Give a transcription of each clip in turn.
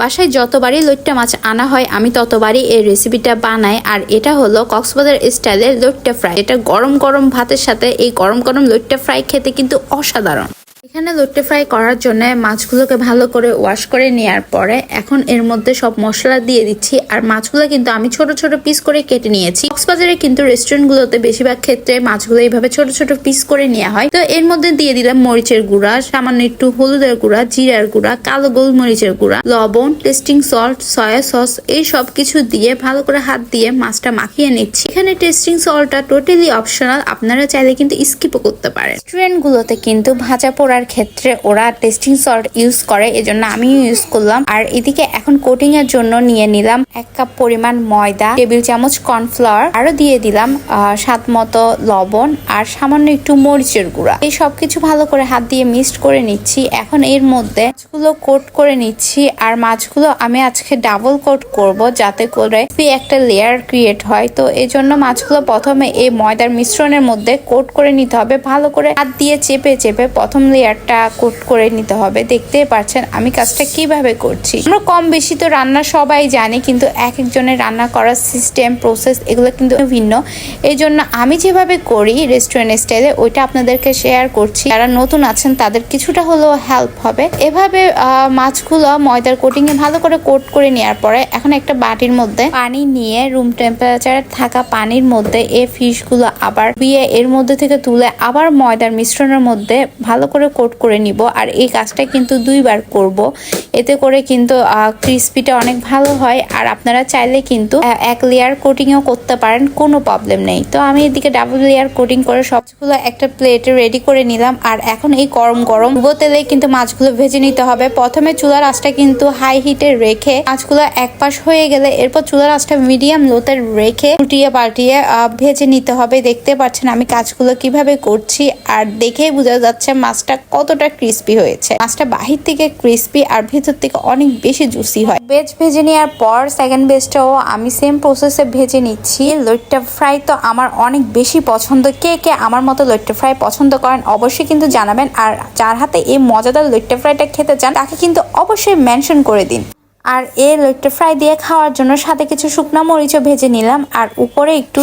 বাসায় যতবারই লোট্টা মাছ আনা হয়, আমি ততবারই এই রেসিপিটা বানাই। আর এটা হলো কক্সবাজার স্টাইলের লোট্টা ফ্রাই এটা গরম গরম ভাতের সাথে এই গরম গরম লোট্টা ফ্রাই খেতে কিন্তু অসাধারণ। এখানে লইট্টা ফ্রাই করার জন্য মাছগুলোকে ভালো করে ওয়াশ করে নেওয়ার পরে এখন এর মধ্যে সব মশলা দিয়ে দিচ্ছি। আর মাছগুলো কিন্তু আমি ছোট ছোট পিস করে কেটে নিয়েছি। কক্সবাজারে কিন্তু রেস্টুরেন্টগুলোতে বেশিরভাগ ক্ষেত্রে মাছগুলো এইভাবে ছোট ছোট পিস করে নেওয়া হয়। তো এর মধ্যে দিয়ে দিলাম মরিচের গুঁড়া, সামান্য একটু হলুদের গুঁড়া, জিরার গুঁড়া, কালো গোলমরিচের গুঁড়া, লবণ টেস্টিং সল্ট সয়া সস এই সব কিছু দিয়ে ভালো করে হাত দিয়ে মাছটা মাখিয়ে নিচ্ছি। এখানে টেস্টিং সল্টটা টোটালি অপশনাল আপনারা চাইলে কিন্তু স্কিপও করতে পারেন। রেস্টুরেন্টগুলোতে কিন্তু ভাজা পোড়ার ক্ষেত্রে ওরা টেস্টিং সল্ট ইউজ করে, এজন্য আমিও ইউজ করলাম। আর এদিকে এখন কোটিং এর জন্য নিয়ে নিলাম এক কাপ পরিমাণ ময়দা টেবিল চামচ কর্নফ্লাওয়ার আরও দিয়ে দিলাম স্বাদ মতো লবণ, আর সামান্য একটু মরিচের গুঁড়া। এই সব কিছু ভালো করে হাত দিয়ে মিক্সড করে নিচ্ছি। এখন এর মধ্যে মাছগুলো কোট করে নিচ্ছি, আর মাছগুলো আমি আজকে ডাবল কোট করব যাতে করে একটা লেয়ার ক্রিয়েট হয়। তো এই জন্য মাছগুলো প্রথমে এই ময়দার মিশ্রণের মধ্যে কোট করে নিতে হবে। ভালো করে হাত দিয়ে চেপে চেপে প্রথম লেয়ারটা কোট করে নিতে হবে। দেখতেই পাচ্ছেন আমি কাজটা কীভাবে করছি। আমরা কম বেশি তো রান্না সবাই জানি, কিন্তু এক একজনের রান্না করার সিস্টেম প্রসেস এগুলো কিন্তু ভিন্ন। এই জন্য আমি যেভাবে করি রেস্টুরেন্ট স্টাইলে ওইটা আপনাদেরকে শেয়ার করছি। যারা নতুন আছেন, তাদের কিছুটা হলেও হেল্প হবে। এভাবে মাছগুলো ময়দার কোটিং এ ভালো করে কোট করে নেওয়ার পরে, এখন একটা বাটির মধ্যে পানি নিয়ে রুম টেম্পারেচারে থাকা পানির মধ্যে এই ফিশগুলো আবার বিয়ে এর মধ্যে থেকে তুলে আবার ময়দার মিশ্রণের মধ্যে ভালো করে কোট করে নিব। আর এই কাজটা কিন্তু দুইবার করব। এতে করে কিন্তু ক্রিস্পিটা অনেক ভালো হয়। আর আপনারা চাইলে কিন্তু এক লেয়ার কোটিংও করতে পারেন, কোনো প্রবলেম নেই। তো আমি এদিকে ডাবল লেয়ার কোটিং করে সবগুলো একটা প্লেটে রেডি করে নিলাম। আর এখন এই গরম গরম ডুবো তেলে কিন্তু মাছগুলো ভেজে নিতে হবে। প্রথমে চুলার আঁচটা কিন্তু হাই হিটে রেখে মাছগুলো এক পাশ হয়ে গেলে এরপর চুলার আঁচটা মিডিয়াম লোতে রেখে উল্টিয়ে পাল্টিয়ে ভেজে নিতে হবে। দেখতে পাচ্ছেন আমি কাজগুলো কীভাবে করছি। আর দেখেই বোঝা যাচ্ছে মাছটা কতটা ক্রিস্পি হয়েছে। মাছটা বাহির থেকে ক্রিস্পি আর ভেতর থেকে অনেক বেশি জুসি হয়। ভেজ ভেজে নেওয়ার পর সেকেন্ড বেজটাও আমি সেম প্রসেসে ভেজে নিচ্ছি। লইট্টা ফ্রাই তো আমার অনেক বেশি পছন্দ। কে কে আমার মতো লইট্টা ফ্রাই পছন্দ করেন অবশ্যই কিন্তু জানাবেন। আর যার হাতে এই মজাদার লইট্টা ফ্রাইটা খেতে চান, তাকে কিন্তু অবশ্যই মেনশন করে দিন। আর এই লইট্টা ফ্রাই দিয়ে খাওয়ার জন্য সাথে কিছু শুকনো মরিচও ভেজে নিলাম, আর উপরে একটু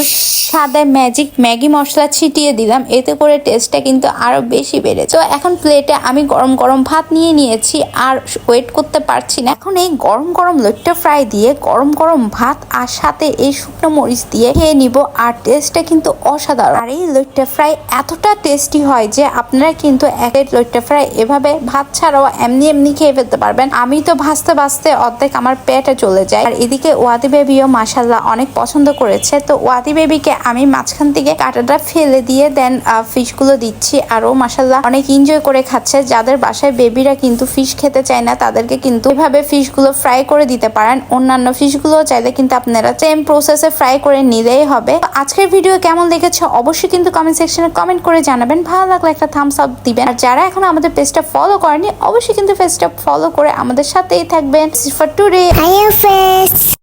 সাদা ম্যাজিক ম্যাগি মশলা ছিটিয়ে দিলাম, এতে করে টেস্টটা কিন্তু আরও বেশি বেড়ে তো এখন প্লেটে আমি গরম গরম ভাত নিয়ে নিয়েছি, আর ওয়েট করতে পারছি না। এখন এই গরম গরম লইট্টা ফ্রাই দিয়ে গরম গরম ভাত আর সাথে এই শুকনো মরিচ দিয়ে খেয়ে নিব, আর টেস্টটা কিন্তু অসাধারণ। আর এই লইট্টা ফ্রাই এতটা টেস্টি হয় যে আপনারা কিন্তু এক লইট্টা ফ্রাই এভাবে ভাত ছাড়াও এমনি এমনি খেয়ে ফেলতে পারবেন। আমি তো ভাজতে ভাজতে অর্ধেক আমার পেটে চলে যায়। আর এদিকে ওয়াদি বেবিও মাসাল্লাহ অনেক পছন্দ করেছে। তো ওয়াদি বেবিকে আমি মাঝখান থেকে কাঁটাটা ফেলে দিয়ে দেন ফিশগুলো দিচ্ছি। আর ও মাসাল্লাহ অনেক এনজয় করে খাচ্ছে। যাদের বাসায় বেবিরা কিন্তু ফিশ খেতে চায় না, তাদেরকে কিন্তু এভাবে ফিশগুলো ফ্রাই করে দিতে পারেন। অন্যান্য ফিশগুলো চাইলে কিন্তু আপনারা সেম প্রসেসে ফ্রাই করে নিলেই হবে। আজকের ভিডিও কেমন লেগেছে অবশ্যই কিন্তু কমেন্ট সেকশনে কমেন্ট করে জানাবেন। ভালো লাগলে একটা থামস আপ দিবেন। আর যারা এখন আমাদের পেজটা ফলো করেনি অবশ্যই কিন্তু পেজটা ফলো করে আমাদের সাথেই থাকবেন। for today. Hiya friends.